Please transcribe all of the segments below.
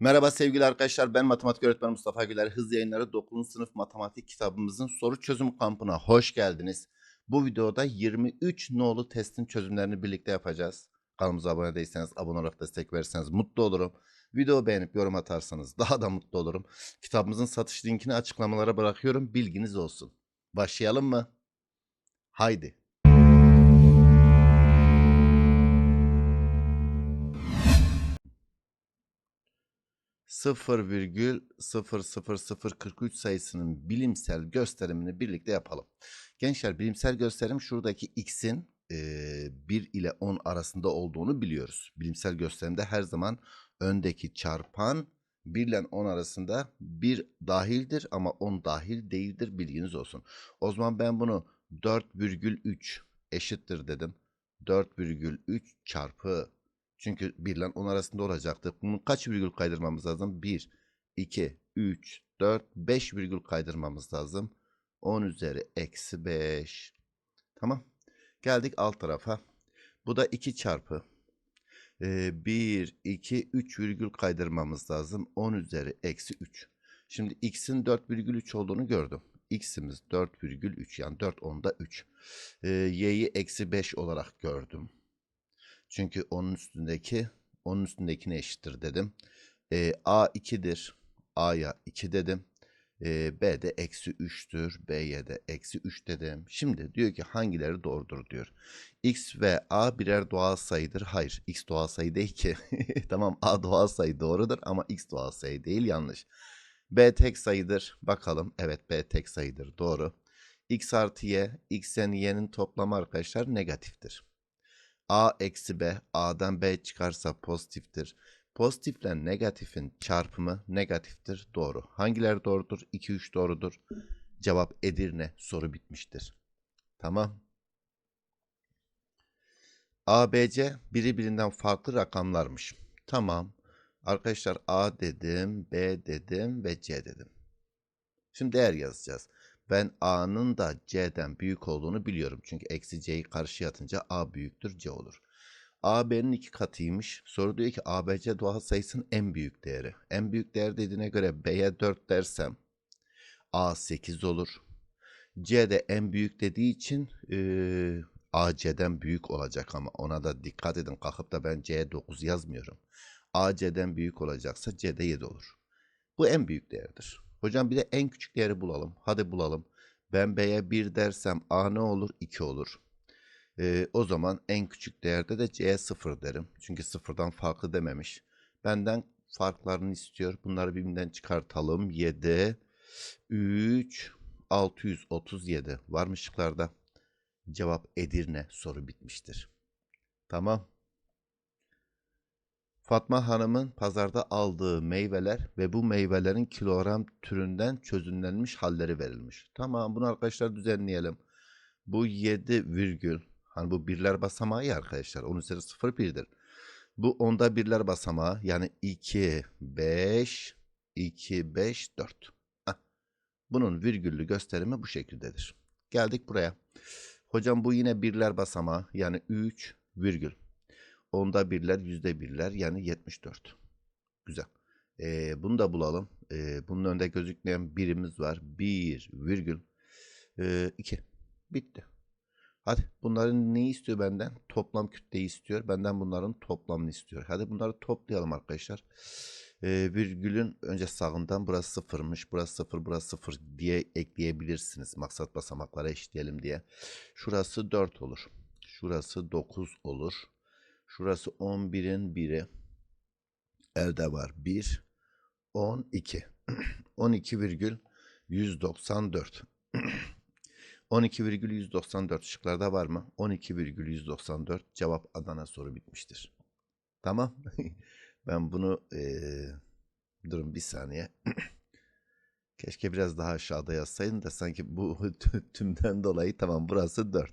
Merhaba sevgili arkadaşlar ben matematik öğretmeni Mustafa Güler. Hız yayınları 9. sınıf matematik kitabımızın soru çözüm kampına hoş geldiniz. Bu videoda 23 nolu testin çözümlerini birlikte yapacağız. Kanalımıza abone değilseniz abone olarak destek verirseniz mutlu olurum. Video beğenip yorum atarsanız daha da mutlu olurum. Kitabımızın satış linkini açıklamalara bırakıyorum bilginiz olsun. Başlayalım mı? Haydi. Sıfır virgül 00043 sayısının bilimsel gösterimini birlikte yapalım. Gençler bilimsel gösterim şuradaki x'in 1 ile 10 arasında olduğunu biliyoruz. Bilimsel gösterimde her zaman öndeki çarpan 1 ile 10 arasında 1 dahildir ama 10 dahil değildir bilginiz olsun. O zaman ben bunu 4,3 eşittir dedim. 4,3 çarpı çünkü 1 ile 10 arasında olacaktı. Bunu kaç virgül kaydırmamız lazım? 1, 2, 3, 4, 5 virgül kaydırmamız lazım. 10 üzeri eksi 5. Tamam. Geldik alt tarafa. Bu da 2 çarpı. Ee, 1, 2, 3 virgül kaydırmamız lazım. 10 üzeri eksi 3. Şimdi x'in 4,3 olduğunu gördüm. x'imiz 4,3 yani 4 onda 3. Ee, y'yi eksi 5 olarak gördüm. Çünkü onun üstündeki onun üstündekine eşittir dedim. E, A 2'dir. A'ya 2 dedim. E, B de eksi 3'tür. B'ye de eksi 3 dedim. Şimdi diyor ki hangileri doğrudur diyor. X ve A birer doğal sayıdır. Hayır X doğal sayı değil ki. tamam A doğal sayı doğrudur ama X doğal sayı değil yanlış. B tek sayıdır. Bakalım. Evet B tek sayıdır. Doğru. X artı Y, X'en Y'nin toplamı arkadaşlar negatiftir. A eksi B, A'dan B çıkarsa pozitiftir. Pozitifle negatifin çarpımı negatiftir. Doğru. Hangileri doğrudur? 2, 3 doğrudur. Cevap Edirne. Soru bitmiştir. Tamam. A, B, C birbirinden farklı rakamlarmış. Tamam. Arkadaşlar A dedim, B dedim ve C dedim. Şimdi değer yazacağız. Ben A'nın da C'den büyük olduğunu biliyorum. Çünkü eksi C'yi karşıya atınca A büyüktür C olur. A B'nin iki katıymış. Soru diyor ki A, B, C doğal sayısının en büyük değeri. En büyük değer dediğine göre B'ye 4 dersem A 8 olur. C de en büyük dediği için e, A C'den büyük olacak ama ona da dikkat edin. Kalkıp da ben C'ye 9 yazmıyorum. A C'den büyük olacaksa C'de 7 olur. Bu en büyük değerdir. Hocam bir de en küçük değeri bulalım. Hadi bulalım. Ben B'ye 1 dersem A ne olur? 2 olur. Ee, o zaman en küçük değerde de C'ye 0 derim. Çünkü sıfırdan farklı dememiş. Benden farklarını istiyor. Bunları birbirinden çıkartalım. 7, 3, 637. Var mı şıklarda? Cevap Edirne soru bitmiştir. Tamam. Fatma Hanım'ın pazarda aldığı meyveler ve bu meyvelerin kilogram türünden çözümlenmiş halleri verilmiş. Tamam bunu arkadaşlar düzenleyelim. Bu 7 virgül hani bu birler basamağı ya arkadaşlar. Onun üzeri 0 birdir. Bu onda birler basamağı yani 2 5 2 5 4. Heh. Bunun virgüllü gösterimi bu şekildedir. Geldik buraya. Hocam bu yine birler basamağı yani 3 virgül. Onda birler, yüzde birler yani 74. Güzel. Ee, bunu da bulalım. Ee, bunun önünde gözükmeyen birimiz var. 1 virgül 2. Bitti. Hadi bunların ne istiyor benden? Toplam kütleyi istiyor. Benden bunların toplamını istiyor. Hadi bunları toplayalım arkadaşlar. Ee, virgülün önce sağından burası sıfırmış. Burası sıfır, burası sıfır diye ekleyebilirsiniz. Maksat basamaklara eşitleyelim diye. Şurası 4 olur. Şurası 9 olur. Şurası 11'in biri. Elde var 1. 12. 12 virgül 194. 12 virgül 194 şıklarda var mı? 12 virgül 194 cevap Adana soru bitmiştir. Tamam. ben bunu ee, durun bir saniye. Keşke biraz daha aşağıda yazsaydın da sanki bu tümden dolayı tamam burası 4.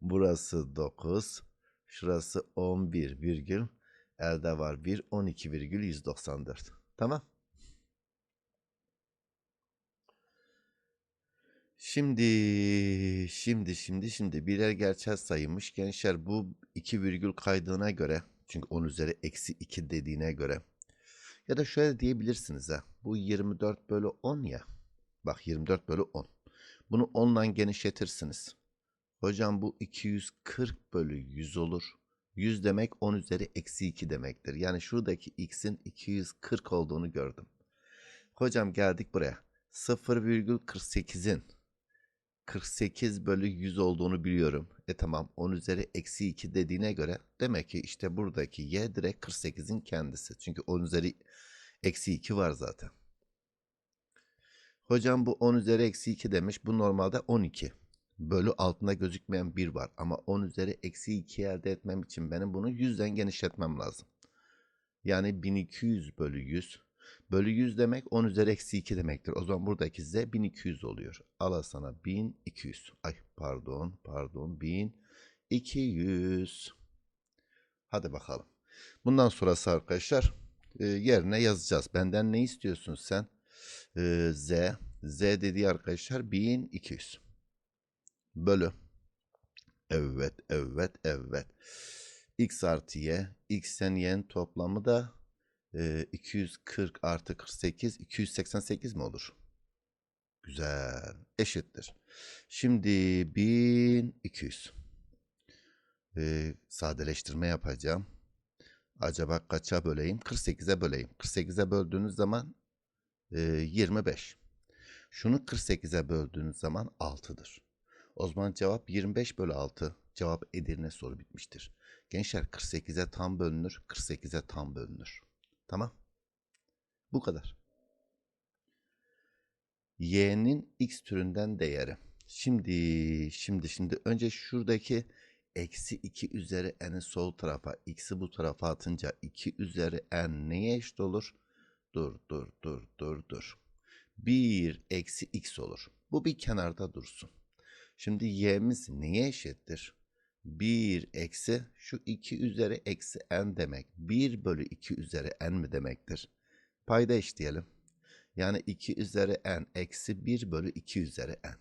Burası 9. Şurası 11 virgül. Elde var 1. 12 virgül 194. Tamam. Şimdi, şimdi, şimdi, şimdi birer gerçel sayıymış. Gençler bu 2 virgül kaydığına göre çünkü 10 üzeri eksi 2 dediğine göre Ya da şöyle diyebilirsiniz ha. Bu 24 bölü 10 ya. Bak 24 bölü 10. Bunu 10'dan genişletirsiniz. Hocam bu 240 bölü 100 olur. 100 demek 10 üzeri eksi 2 demektir. Yani şuradaki x'in 240 olduğunu gördüm. Hocam geldik buraya. 0,48'in 48 bölü 100 olduğunu biliyorum. E tamam 10 üzeri eksi 2 dediğine göre demek ki işte buradaki y direkt 48'in kendisi. Çünkü 10 üzeri eksi 2 var zaten. Hocam bu 10 üzeri eksi 2 demiş. Bu normalde 12. Bölü altında gözükmeyen 1 var. Ama 10 üzeri eksi 2 elde etmem için benim bunu 100'den genişletmem lazım. Yani 1200 bölü 100. Bölü 100 demek 10 üzeri eksi 2 demektir. O zaman buradaki z 1200 oluyor. Al sana 1200. Ay pardon pardon 1200. Hadi bakalım. Bundan sonrası arkadaşlar e, yerine yazacağız. Benden ne istiyorsun sen? E, z. Z dediği arkadaşlar 1200. Bölü. Evet evet evet. X artı y. X'ten y'nin toplamı da e, 240 artı 48 288 mi olur? Güzel. Eşittir. Şimdi 1200. E, sadeleştirme yapacağım. Acaba kaça böleyim? 48'e böleyim. 48'e böldüğünüz zaman e, 25. Şunu 48'e böldüğünüz zaman 6'dır. O cevap 25 bölü 6. Cevap Edirne soru bitmiştir. Gençler 48'e tam bölünür. 48'e tam bölünür. Tamam. Bu kadar. Y'nin x türünden değeri. Şimdi, şimdi, şimdi önce şuradaki eksi 2 üzeri n'i sol tarafa, x'i bu tarafa atınca 2 üzeri n neye eşit olur? Dur, dur, dur, dur, dur. 1 eksi x olur. Bu bir kenarda dursun. Şimdi y'miz neye eşittir? 1 eksi şu 2 üzeri eksi n demek. 1 bölü 2 üzeri n mi demektir? Payda eşleyelim. Yani 2 üzeri n eksi 1 bölü 2 üzeri n.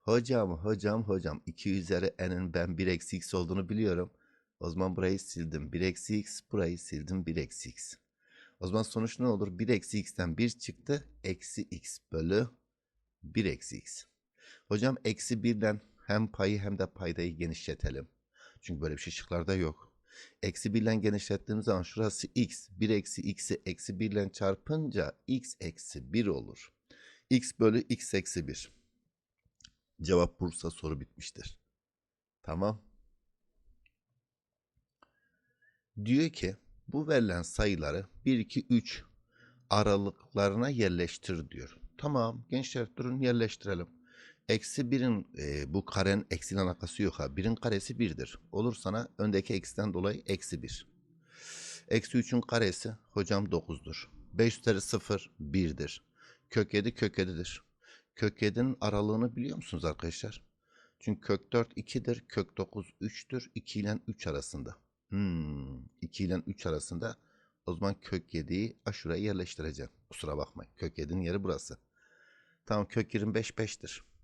Hocam hocam hocam 2 üzeri n'in ben 1 eksi x olduğunu biliyorum. O zaman burayı sildim. 1 eksi x burayı sildim 1 eksi x. O zaman sonuç ne olur? 1 eksi x'ten 1 çıktı. Eksi x bölü 1 eksi x. Hocam eksi 1'den hem payı hem de paydayı genişletelim. Çünkü böyle bir şey şıklarda yok. Eksi 1 ile genişlettiğimiz zaman şurası x. 1 eksi x'i eksi 1 ile çarpınca x eksi 1 olur. x bölü x eksi 1. Cevap Bursa soru bitmiştir. Tamam. Diyor ki bu verilen sayıları 1, 2, 3 aralıklarına yerleştir diyor. Tamam gençler durun yerleştirelim. Eksi birin e, bu karenin eksiyle alakası yok ha. Birin karesi birdir. Olur sana öndeki eksiden dolayı eksi bir. Eksi üçün karesi hocam dokuzdur. Beş üzeri sıfır birdir. Kök yedi kök yedidir. Kök yedinin aralığını biliyor musunuz arkadaşlar? Çünkü kök 4 2'dir, kök 9 3'tür. 2 ile 3 arasında. Hmm, 2 ile 3 arasında. O zaman kök 7'yi aşuraya yerleştireceğim. Kusura bakmayın. Kök 7'nin yeri burası. Tamam kök 25 5'tir.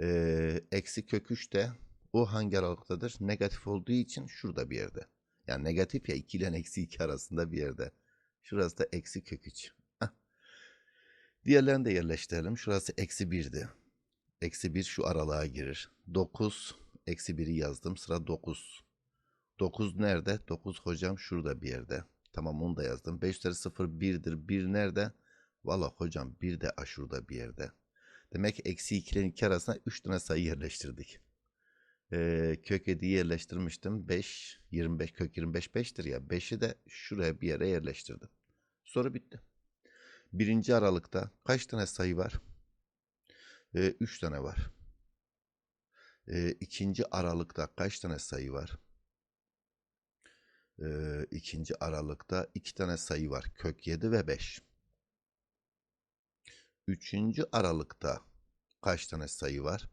Ee, eksi kök 3 de o hangi aralıktadır? Negatif olduğu için şurada bir yerde. Yani negatif ya 2 ile eksi 2 arasında bir yerde. Şurası da eksi kök 3. Heh. Diğerlerini de yerleştirelim. Şurası eksi 1'di. Eksi 1 şu aralığa girir. 9 eksi 1'i yazdım. Sıra 9. 9 nerede? 9 hocam şurada bir yerde. Tamam onu da yazdım. 5 üzeri 0 1'dir. 1 nerede? Valla hocam 1 de şurada bir yerde. Demek eksi 2 ile 2 arasında 3 tane sayı yerleştirdik. Ee, kök 7'yi yerleştirmiştim. 5, 25, kök 25 5'tir ya. 5'i de şuraya bir yere yerleştirdim. Soru bitti. Birinci aralıkta kaç tane sayı var? 3 ee, tane var. Ee, ikinci aralıkta kaç tane sayı var? Ee, ikinci aralıkta 2 tane sayı var. Kök 7 ve 5. Üçüncü aralıkta kaç tane sayı var?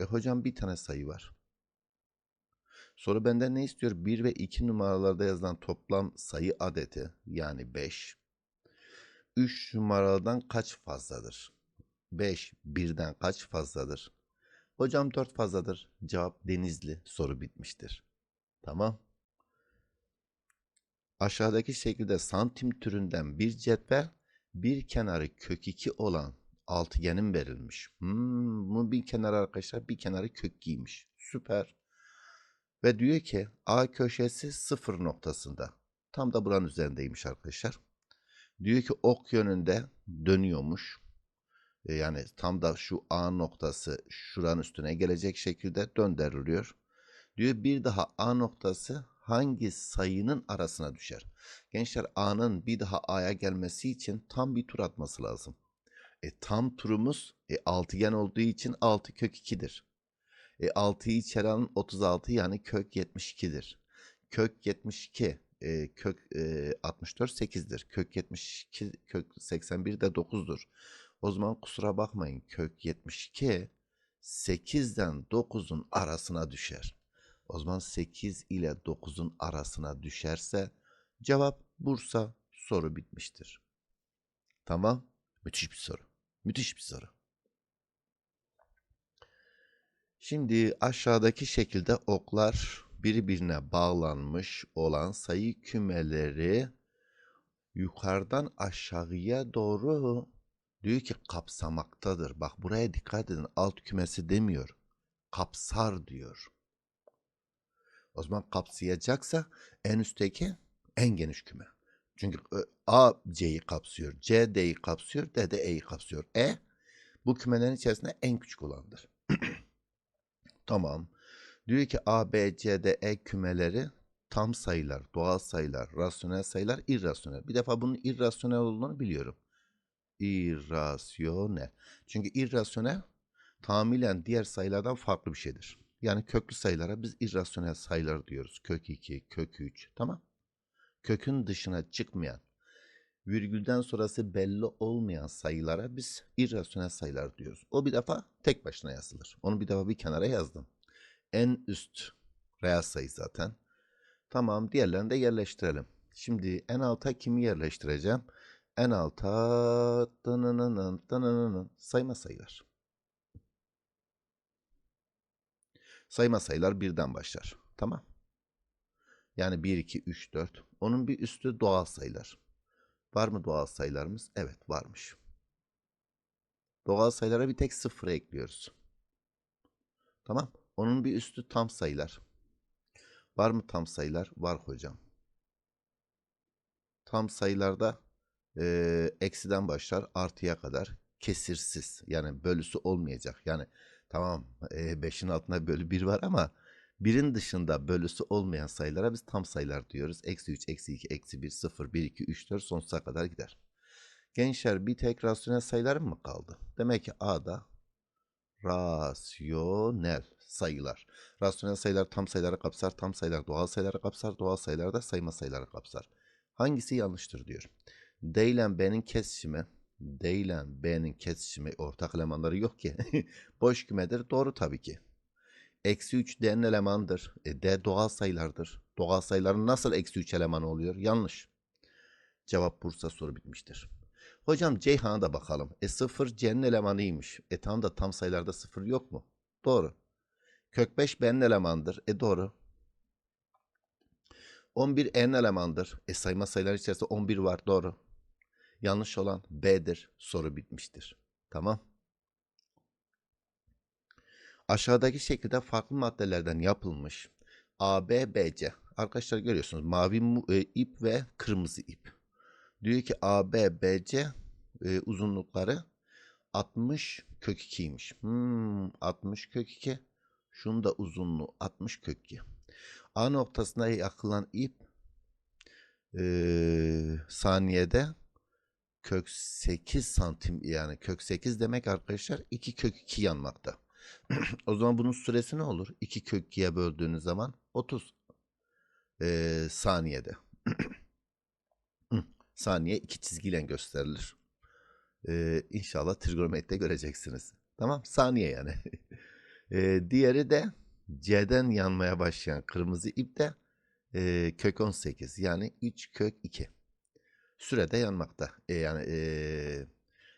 E hocam bir tane sayı var. Soru benden ne istiyor? 1 ve 2 numaralarda yazılan toplam sayı adeti yani 5. 3 numaradan kaç fazladır? 5 birden kaç fazladır? Hocam 4 fazladır. Cevap Denizli. Soru bitmiştir. Tamam. Aşağıdaki şekilde santim türünden bir cetvel bir kenarı kök 2 olan altıgenin verilmiş. Hmm, bunun bir kenarı arkadaşlar bir kenarı kök 2'ymiş. Süper. Ve diyor ki A köşesi sıfır noktasında. Tam da buranın üzerindeymiş arkadaşlar. Diyor ki ok yönünde dönüyormuş. E, Yani tam da şu A noktası şuranın üstüne gelecek şekilde döndürülüyor. Diyor bir daha A noktası hangi sayının arasına düşer? Gençler A'nın bir daha A'ya gelmesi için tam bir tur atması lazım. E, tam turumuz e, altıgen olduğu için 6 kök 2'dir. E, 6'yı içeri alın 36 yani kök 72'dir. Kök 72 e, kök e, 64 8'dir. Kök 72 kök 81 de 9'dur. O zaman kusura bakmayın kök 72 8'den 9'un arasına düşer. O zaman 8 ile 9'un arasına düşerse cevap Bursa soru bitmiştir. Tamam. Müthiş bir soru. Müthiş bir soru. Şimdi aşağıdaki şekilde oklar birbirine bağlanmış olan sayı kümeleri yukarıdan aşağıya doğru diyor ki kapsamaktadır. Bak buraya dikkat edin. Alt kümesi demiyor. Kapsar diyor. O zaman kapsayacaksa en üstteki en geniş küme. Çünkü e, A C'yi kapsıyor, C D'yi kapsıyor, D de E'yi kapsıyor. E bu kümelerin içerisinde en küçük olandır. tamam. Diyor ki A, B, C, D, E kümeleri tam sayılar, doğal sayılar, rasyonel sayılar, irrasyonel. Bir defa bunun irrasyonel olduğunu biliyorum. İrrasyonel. Çünkü irrasyonel tamamen diğer sayılardan farklı bir şeydir. Yani köklü sayılara biz irrasyonel sayılar diyoruz. Kök 2, kök 3. Tamam. Kökün dışına çıkmayan, virgülden sonrası belli olmayan sayılara biz irrasyonel sayılar diyoruz. O bir defa tek başına yazılır. Onu bir defa bir kenara yazdım. En üst reel sayı zaten. Tamam diğerlerini de yerleştirelim. Şimdi en alta kimi yerleştireceğim? En alta dınınının, dınınının, sayma sayılar. Sayma sayılar birden başlar. Tamam. Yani 1, 2, 3, 4. Onun bir üstü doğal sayılar. Var mı doğal sayılarımız? Evet varmış. Doğal sayılara bir tek sıfır ekliyoruz. Tamam. Onun bir üstü tam sayılar. Var mı tam sayılar? Var hocam. Tam sayılarda e, eksiden başlar artıya kadar kesirsiz. Yani bölüsü olmayacak. Yani tamam 5'in altında bölü 1 var ama birin dışında bölüsü olmayan sayılara biz tam sayılar diyoruz. Eksi 3, eksi 2, eksi 1, 0, 1, 2, 3, 4 sonsuza kadar gider. Gençler bir tek rasyonel sayılarım mı kaldı? Demek ki A'da rasyonel sayılar. Rasyonel sayılar tam sayıları kapsar, tam sayılar doğal sayıları kapsar, doğal sayılar da sayma sayıları kapsar. Hangisi yanlıştır diyor. D ile B'nin kesişimi, D B'nin kesişimi ortak elemanları yok ki. Boş kümedir. Doğru tabii ki. Eksi 3 D'nin elemandır. E, D doğal sayılardır. Doğal sayıların nasıl eksi 3 elemanı oluyor? Yanlış. Cevap Bursa soru bitmiştir. Hocam Ceyhan'a da bakalım. E 0 C'nin elemanıymış. E tam da tam sayılarda 0 yok mu? Doğru. Kök 5 B'nin elemandır. E doğru. 11 N'in elemandır. E sayma sayılar içerisinde 11 var. Doğru. Yanlış olan B'dir. Soru bitmiştir. Tamam. Aşağıdaki şekilde farklı maddelerden yapılmış AB, BC. Arkadaşlar görüyorsunuz mavi e, ip ve kırmızı ip. Diyor ki AB, BC e, uzunlukları 60 kök 2'ymiş. Hmm, 60 kök 2. Şunun da uzunluğu 60 kök 2. A noktasına yakılan ip e, saniyede kök 8 santim yani kök 8 demek arkadaşlar 2 kök 2 yanmakta. o zaman bunun süresi ne olur? 2 kök 2'ye böldüğünüz zaman 30 e, saniyede. Saniye iki çizgiyle gösterilir. E, inşallah trigonometride göreceksiniz. Tamam saniye yani. e, diğeri de C'den yanmaya başlayan kırmızı ip de e, kök 18 yani 3 kök 2 sürede yanmakta. E, yani e,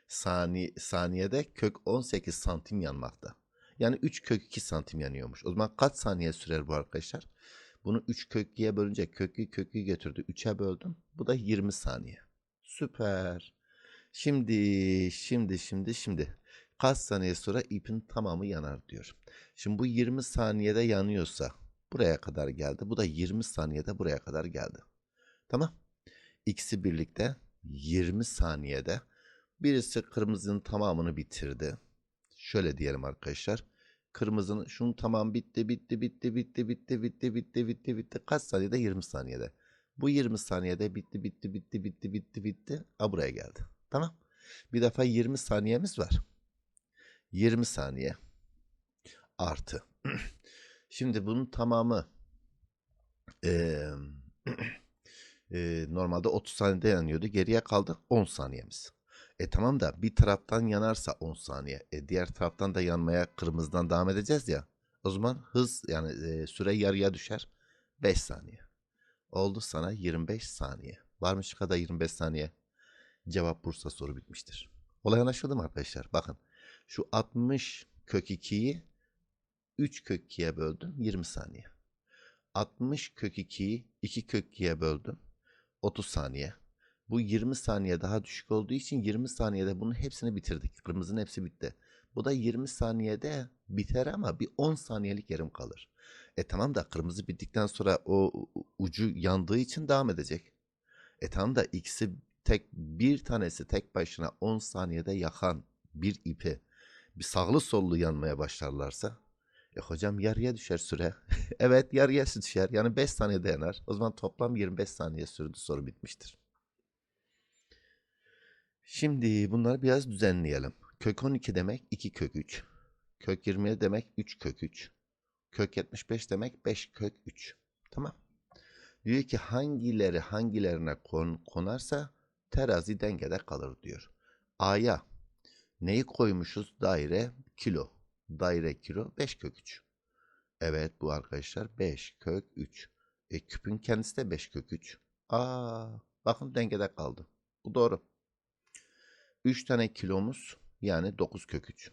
sani, saniyede kök 18 santim yanmakta. Yani 3 kök 2 santim yanıyormuş. O zaman kaç saniye sürer bu arkadaşlar? Bunu 3 köklüye bölünce köklü köklü götürdü. 3'e böldüm. Bu da 20 saniye. Süper. Şimdi, şimdi, şimdi, şimdi. Kaç saniye sonra ipin tamamı yanar diyor. Şimdi bu 20 saniyede yanıyorsa buraya kadar geldi. Bu da 20 saniyede buraya kadar geldi. Tamam. İkisi birlikte 20 saniyede birisi kırmızının tamamını bitirdi. Şöyle diyelim arkadaşlar. Kırmızının şunun tamam bitti bitti bitti bitti bitti bitti bitti bitti bitti. Kaç saniyede? 20 saniyede. Bu 20 saniyede bitti bitti bitti bitti bitti bitti. A buraya geldi. Tamam. Bir defa 20 saniyemiz var. 20 saniye artı. Şimdi bunun tamamı eee, eee, normalde 30 saniyede yanıyordu. Geriye kaldı 10 saniyemiz. E tamam da bir taraftan yanarsa 10 saniye. E diğer taraftan da yanmaya kırmızıdan devam edeceğiz ya. O zaman hız yani e, süre yarıya düşer. 5 saniye. Oldu sana 25 saniye. Varmış kadar 25 saniye. Cevap Bursa soru bitmiştir. Olay anlaşıldı mı arkadaşlar? Bakın şu 60 kök 2'yi 3 kök 2'ye böldüm 20 saniye. 60 kök 2'yi 2 kök 2'ye böldüm 30 saniye. Bu 20 saniye daha düşük olduğu için 20 saniyede bunun hepsini bitirdik. Kırmızının hepsi bitti. Bu da 20 saniyede biter ama bir 10 saniyelik yarım kalır. E tamam da kırmızı bittikten sonra o ucu yandığı için devam edecek. E tamam da ikisi tek bir tanesi tek başına 10 saniyede yakan bir ipi bir sağlı sollu yanmaya başlarlarsa e hocam yarıya düşer süre. evet yarıya düşer. Yani 5 saniyede yanar. O zaman toplam 25 saniye sürdü soru bitmiştir. Şimdi bunları biraz düzenleyelim. Kök 12 demek 2 kök 3. Kök 27 demek 3 kök 3. Kök 75 demek 5 kök 3. Tamam. Diyor ki hangileri hangilerine kon, konarsa terazi dengede kalır diyor. A'ya neyi koymuşuz? Daire kilo. Daire kilo 5 kök 3. Evet bu arkadaşlar 5 kök 3. E küpün kendisi de 5 kök 3. Aa bakın dengede kaldı. Bu doğru. 3 tane kilomuz yani 9 kök 3.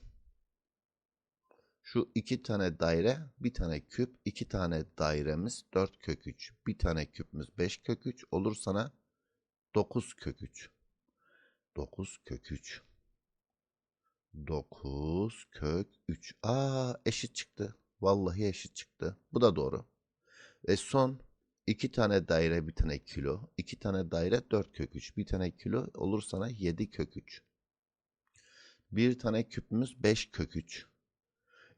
Şu iki tane daire, bir tane küp, iki tane dairemiz 4 kök 3. Bir tane küpümüz 5 kök 3 olur sana 9 kök 3. 9 kök 3. 9 kök 3. Aa eşit çıktı. Vallahi eşit çıktı. Bu da doğru. Ve son iki tane daire bir tane kilo. iki tane daire 4 kök 3. Bir tane kilo olur sana 7 kök 3. Bir tane küpümüz 5 kök 3.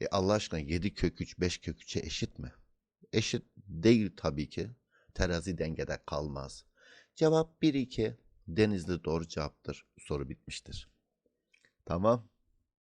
E Allah aşkına 7 kök 3 5 kök 3'e eşit mi? Eşit değil tabii ki. Terazi dengede kalmaz. Cevap 1 2. Denizli doğru cevaptır. Soru bitmiştir. Tamam.